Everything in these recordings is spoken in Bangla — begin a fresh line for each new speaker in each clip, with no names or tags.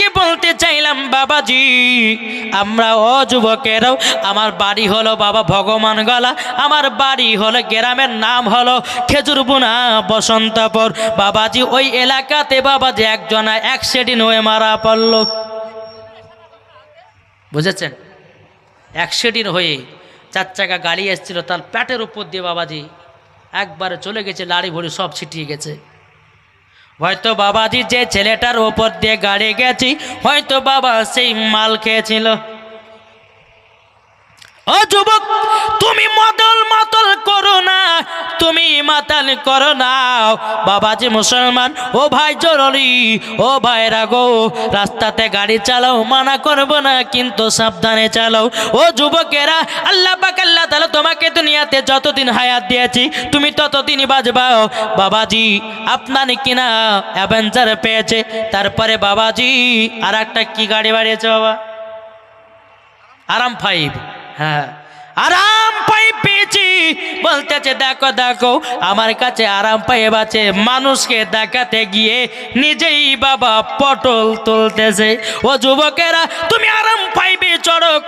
আপনাদেরকে বলতে চাইলাম, বাবাজি, আমরা ও যুবকেরাও আমার বাড়ি হলো বাবা ভগবান গলা, আমার বাড়ি হলো গ্রামের নাম হলো খেজুরবুনা বসন্তপুর। বাবাজি, ওই এলাকাতে বাবাজি একজনা অ্যাক্সিডেন্ট হয়ে মারা পড়ল। বুঝেছেন? এক অ্যাক্সিডেন্ট হয়ে চার চাকা গাড়ি এসেছিল, তার প্যাটের উপর দিয়ে বাবাজি একবারে চলে গেছে, লাড়ি ভরি সব ছিটিয়ে গেছে। হয়তো বাবাজি যে ছেলেটার ওপর দিয়ে গাড়ি গেছি, হয়তো বাবা সেই মাল খেয়েছিল। ও যুবক, তুমি মদল মতল করো না তুমি মাতাল করো না বাবাজি মুসলমান, ও ভাই জরুরি, ও ভাই রাগো, রাস্তাতে গাড়ি চালাও, মানা করব না, কিন্তু সাবধানে চালাও। ও যুবকেরা, আল্লাহ আল্লাহ তাহলে তোমাকে দুনিয়াতে যতদিন হায়াত দিয়েছি, তুমি ততদিনই বাজবাও বাবাজি, আপনার কিনা অ্যাভেঞ্জার পেয়েছে। তারপরে বাবাজি আর একটা কি গাড়ি বাড়িয়েছে বাবা? আরাম ফাইভ হ্যাঁ। আরাম পাই পেয়েছি। বলতেছে, দেখো দেখো, আমার কাছে আরাম পাই বাঁচে। মানুষকে দেখাতে গিয়ে নিজেই বাবা পটল তুলতেছে। ও যুবকেরা, তুমি আরাম চড়ো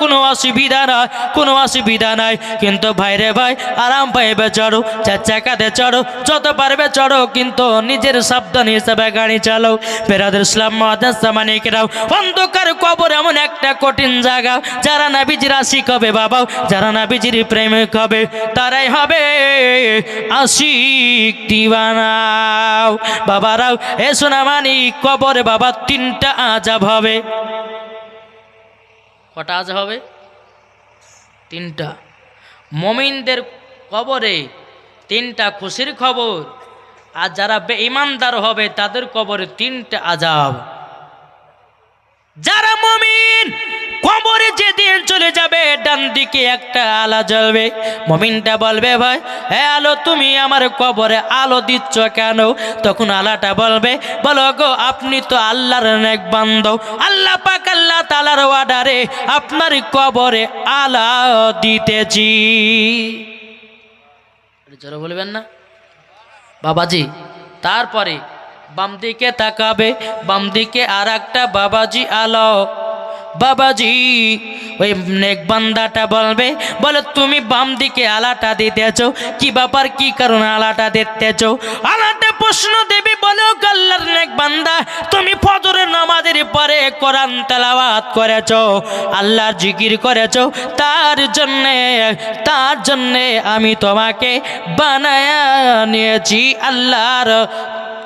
কোনো অসুবিধা না কোনো অসুবিধা নাই কিন্তু ভাইরে ভাই, আরাম পাইবে, চড়ো। চার চাকাতে চড়ো। যত পারবে চড়ো, কিন্তু নিজের সাবধান হিসাবে গাড়ি চালাও। পেরাদের ইসলাম মানিকরাও অন্ধকার কবর এমন একটা কঠিন জায়গা। যারা নাবিজির আশিক হবে বাবাও, যারা না নাবিজির প্রেমিক হবে, তারাই হবে আশিক দিবানাও। বাবারাও, এ শোনা মানি কবরে বাবা, তিনটা আজাব হবে। কটা আজ হবে? তিনটা। মমিনদের কবরে তিনটা খুশির খবর, আর যারা বেঈমানদার হবে তাদের কবরে তিনটা আজাব যারা মমিন কবরে যেদিন চলে যাবে, ডান দিকে একটা আলা জ্বলবে। মমিনটা বলবে, ভাই হ্যাঁ আলো, তুমি আমার কবরে আলো দিচ্ছ কেন? তখন আলাটা বলবে, বলো গো, আপনি তো আল্লাহর নেক বান্ধব আল্লাহ পাক আল্লাহ তালার ওয়ার্ডারে আপনার কবরে আলা দিতেছি। জোরে বলবেন না? বাবাজি, তারপরে বাম দিকে তাকাবে, বাম দিকে আর একটা বাবাজি আলো বাবাজি, ওই নেক বান্দাটা বলবে, বলে তুমি বাম দিকে আলাটা দিতেছ, কি ব্যাপার, কি আলাটা দিতেছ? আলাটা প্রশ্ন দেবী, বলে "ও আল্লাহর নেক বান্দা, তুমি ফজরের নামাজের পরে কোরআন করেছ, আল্লাহর জিকির করেছ, তার জন্যে তার জন্যে আমি তোমাকে বানায়া নিয়েছি আল্লাহর,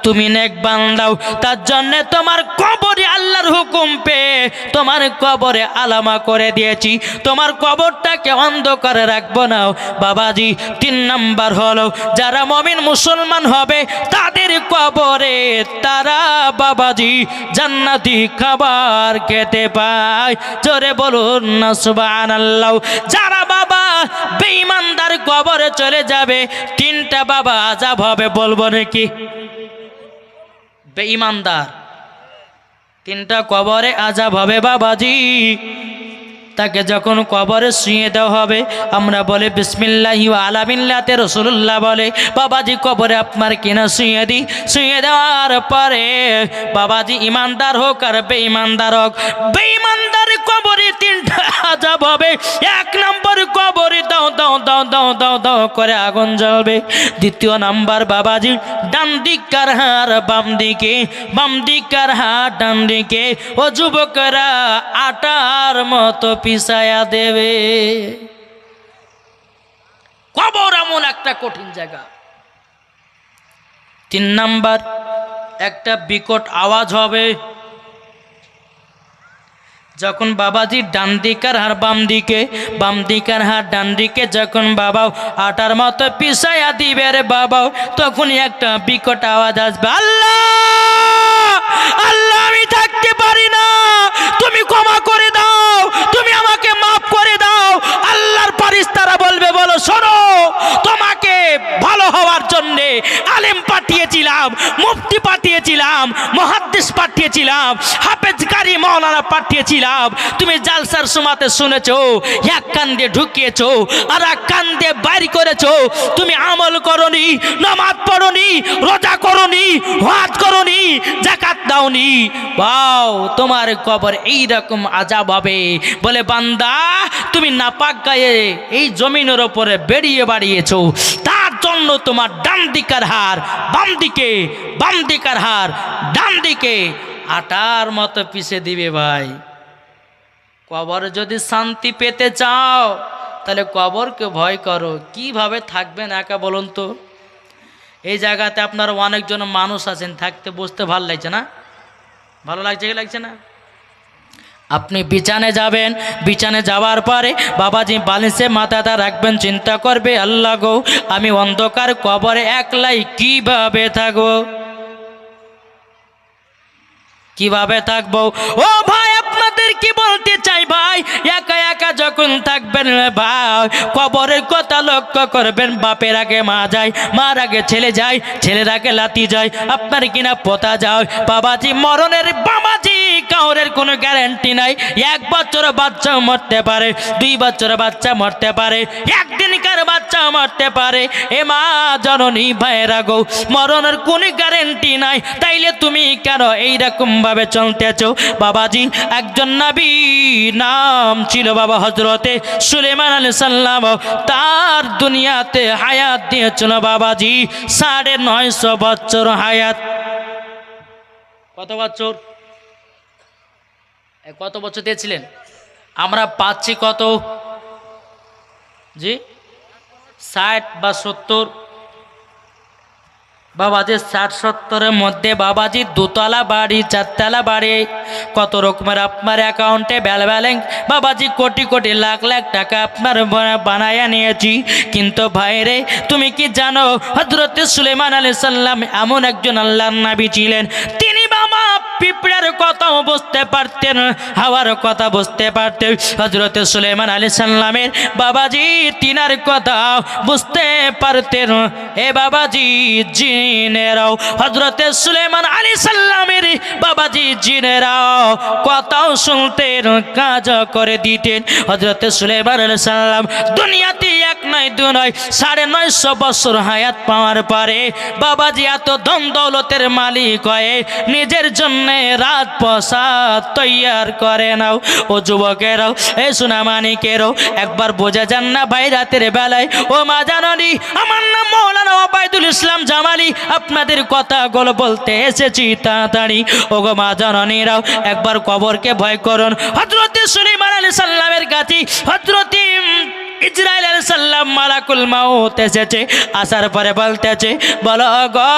তুমি নেক বান্দাও, তার জন্য তোমার কবরে আল্লাহর হুকুম পেয়ে তোমার কবরে আলামা করে দিয়েছি। তোমার কবরটাকে অন্ধকারে রাখব না। বাবাজি, তিন নাম্বার হলো, যারা মমিন মুসলমান হবে, তাদের কবরে তারা বাবাজি জান্নাতি খাবার খেতে পায়। জোরে বলুন না, সুবহানাল্লাহ। যারা বাবা বেঈমানদার কবরে চলে যাবে, তিনটা বাবা আজাব হবে, বলব নাকি? বেঈমানদার। তিনটা কবরে আজাব হবে বাবাজি। তাকে যখন কবরে শুয়ে দেওয়া হবে, আমরা বলে, বিসমিল্লাহি আলামিল্লাতে রসুল্লাহ বলে, বাবাজি, কবরে আপনার কিনা শুয়ে দিই শুয়ে দেওয়ার পরে, বাবাজি ইমানদার হোক আর বেঈমানদার হোক। বেঈমানদার কবরে তিনটা আজাব হবে। এক নম্বর কবরে দাও দাও দাও দাও দাও দাও করে আগুন জ্বলবে। দ্বিতীয় নাম্বার, বাবাজি, ডান দিকার হার বাম দিকে, বাম দিকার হার ডান দিকে। ও যুবকরা আটার মতো পিসায়া দেবে। কবর এমন একটা কঠিন জায়গা। তিন নাম্বার, একটা বিকট আওয়াজ হবে। যখন বাবাজি ডান দিকার হার বাম দিকে বাম দিকার হার ডান দিকে যখন বাবাও আটার মতো পিসাইয়া দিবে রে বাবাও তখন একটা বিকট আওয়াজ আসবে, আল্লাহ! আল্লাহ, আমি থাকতে পারি না তুমি ক্ষমা করে দাও তুমি আমাকে মাফ করে দাও আল্লাহর পারিস তারা বলবে বলো শোনো তোমাকে ভালো হওয়ার জন্যে আলেম পাঠিয়েছিলাম। মুফতি পাঠিয়েছিলাম মহাদ্দেশ পাঠিয়ে পাঠিয়েছিলাম। হাফেজ কারি মৌলানা পাঠিয়েছিলাম তুমি জালসার সুমাতে শুনেছো, এক কান দিয়ে ঢুকিয়েছো, আর এক কান দিয়ে বাইর করেছ। তুমি আমল করনি, নামাজ পড়নি, রোজা করনি হাত করনি জাকাত দাওনি। বাও, তোমার কবর এই রকম আজাব হবে। বলে, বান্দা তুমি নাপাক গায়ে এই জমিনের ওপরে বেরিয়ে বাড়িয়েছো, তার জন্য তোমার ডান দিকার হার বাম দিকে, বাম দিকার হার ডান দিকে। আটার মতো পিছে দিবে ভাই। কবর যদি শান্তি পেতে চাও, তাহলে কবরকে ভয় করো। কীভাবে থাকবেন একা বলুন তো? এই জায়গাতে আপনার অনেকজন মানুষ আছেন, থাকতে বসতে ভালো লাগছে না? ভালো লাগছে কি লাগছে না? আপনি বিছানে যাবেন, বিছানে যাওয়ার পরে বাবাজি বালিশে মাথাটা রাখবেন, চিন্তা করবে, আল্লাহ গো, আমি অন্ধকার কবরে একলাই কীভাবে থাকব? কীভাবে থাকব? ও ভাই, আপনাদের কি বলতে চাই ভাই? একা যখন থাকবেন ভাই, কবরের কথা লক্ষ্য করবেন, বাপের আগে মা যায়, মার আগে ছেলে যায়, ছেলের আগে লাতি যায়, আপনার কিনা পোতা যায়। বাবাজি, মরণের বাবাজি, কাউরের কোনো গ্যারেন্টি নাই। এক বছর বাচ্চা মরতে পারে, দুই বছর বাচ্চা মরতে পারে, একদিনকার বাচ্চা মরতে পারে। এ মা জননী ভাইয়েরা গো, মরণের কোনো গ্যারেন্টি নাই। তাইলে তুমি কেন এইরকম ভাবে চলতেছ? বাবাজি, একজন নবী নাম ছিল বাবা হজরতে সুলেমান আলী সাল্লাম তার দুনিয়াতে হায়াত দিয়েছিল বাবাজি, সাড়ে নয়শো বছর হায়াত। কত বছর? কত বছর দিয়েছিলেন? আমরা পাচ্ছি কত? জি? ষাট বা সত্তর, বাবাজি ষাট সত্তরের মধ্যে বাবাজি দুতলা বাড়ি, চারতলা বাড়ি, কত রকমের আপনার অ্যাকাউন্টে ব্যাল ব্যালেন্স বাবাজি কোটি কোটি লাখ লাখ টাকা আপনার বানা- নিয়েছি। কিন্তু ভাইরে, তুমি কি জানো হজরত সুলেমান আলী সাল্লাম এমন একজন আল্লাহর নাবি ছিলেন। পিঁপড়ার কথাও বুঝতে পারতেন, হাওয়ার কথা বুঝতে পারতেন। হজরত সুলেমান আলী সাল্লামের বাবাজি তিনার কথা বুঝতে পারতেন। এ বাবাজি জিনেরাও হজরত সুলেমান আলী সাল্লামের বাবাজি জিনেরাও কথাও শুনতেন, কাজ করে দিতেন। হজরত সুলেমান আলী সাল্লাম দুনিয়াতে এক নয়, দু নয়, সাড়ে নয়শো বছর হায়াত পাওয়ার পরে বাবাজি এত ধন দৌলতের মালিক হয়ে নিজের জন্য রাত প্রসাদ তৈয়ার করে নাও। ও যুবকেরাও, এ সুনামানিকেরও একবার বোঝা যান না ভাই রাতের বেলায়। ও মা জাননি, আমার নাম মৌলানা ওবায়দুল ইসলাম জামালি, আপনাদের কথাগুলো বলতে এসেছি তাড়াতাড়ি। ও গো মা জননীরাও, একবার কবরকে ভয় করুন। হজরতে সুলিমান আলী সাল্লামের কাছে হজরতি ইসরায়েল সাল্লাম মালাকুল মাউত এসেছে, আসার পরে বলতেছে, বলো গো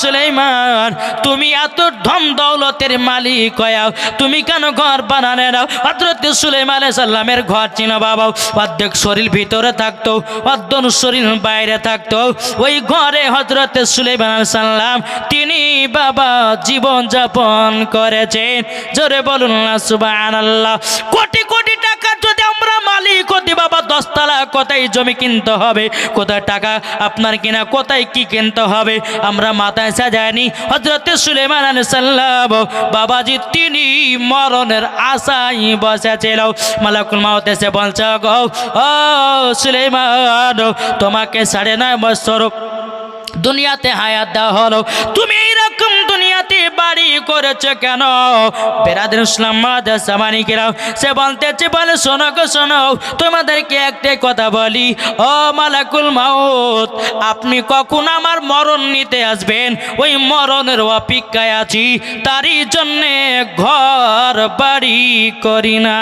সুলাইমান, তুমি এত ধন দৌলতের মালিক হয়াও, তুমি কেন ঘর বানানে নাও হজরত সুলাইমান সাল্লামের ঘর ছিল বাবা অর্ধেক শরীর ভিতরে থাকতো অর্ধন শরীর বাইরে থাকতো। ওই ঘরে হজরত আলাইহিস সাল্লাম তিনি বাবা জীবন যাপন করেছেন। জোরে বলুন না সুবহানাল্লাহ। কোটি কোটি টাকা মালিক বাবা দশতলা কোথায় জমি কিনতে হবে? কোথায় টাকা আপনার কিনা, কোথায় কি কিনতে হবে? আমরা মাথায় হজরত সুলেমান বাবাজি তিনি মরণের আশায় বসেছিল। মালাকুল এসে গো, ও সুলেমান তোমাকে সাড়ে নয় বছর দুনিয়াতে হায়াত দেওয়া হলো। তুমি বাড়ি করেছ কেন? বেরাদের ইসলাম সামানিকেরাও সে বলতেছে, বলে, শোনো গো, শোনো, তোমাদেরকে একটাই কথা বলি। ও মালাকুল মাউত, আপনি কখন আমার মরণ নিতে আসবেন? ওই মরণের অপেক্ষায় আছি। তারই জন্যে ঘর বাড়ি করি না।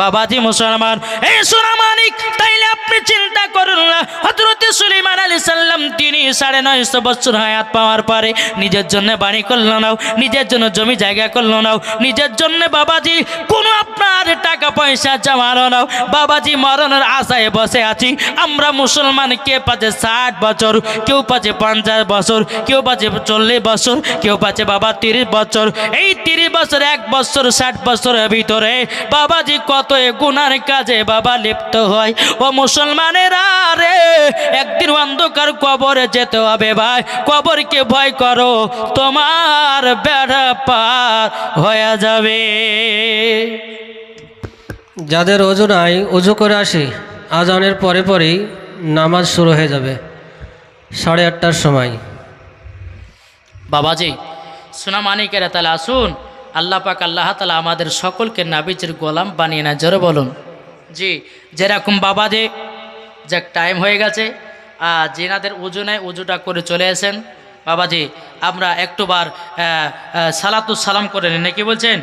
বাবাজি মুসলমান এই সোনামানিক তাইলে আপনি চিন্তা করুন না। হজরত সুলিমান আলী সাল্লাম তিনি সাড়ে নয়শো বছর হায়াত পাওয়ার পরে নিজের জন্য বাড়ি করল নাও, নিজের জন্য জমি জায়গা করল নাও, নিজের জন্য বাবাজি কোনো আপনার টাকা পয়সা জমানো নাও। বাবাজি মরণের আশায় বসে আছি, আমরা মুসলমান কে পাচ্ছে ষাট বছর, কেউ পাচ্ছে পঞ্চাশ বছর, কেউ পাচ্ছে চল্লিশ বছর, কেউ পাচ্ছে বাবা তিরিশ বছর। এই তিরিশ বছর, এক বছর, ষাট বছরের ভিতরে বাবাজি কত এ গুনার কাজে বাবা লিপ্ত হয়। ও মুসলমানেরা রে একদিন অন্ধকার কবরে যেতে হবে ভাই। কবরকে ভয় করো তোমার বেড়া পার হয়ে যাবে।
যাদের অজু নাই অজু করে আসি। আজানের পরে পরেই নামাজ শুরু হয়ে যাবে সাড়ে আটটার সময়।
বাবাজি সোনা মানিকেরা তাহলে আসুন আল্লাহ পাক আল্লাহ তালা আমাদের সকলকে নাবিজের গোলাম বানিয়ে না জোরে বলুন। জি, যেরকম বাবা যে টাইম হয়ে গেছে। আর যেনাদের উজু নেয়, উজুটা করে চলে আসেন। বাবাজি, আমরা একটুবার সালাতুসালাম করে নিন নাকি বলছেন?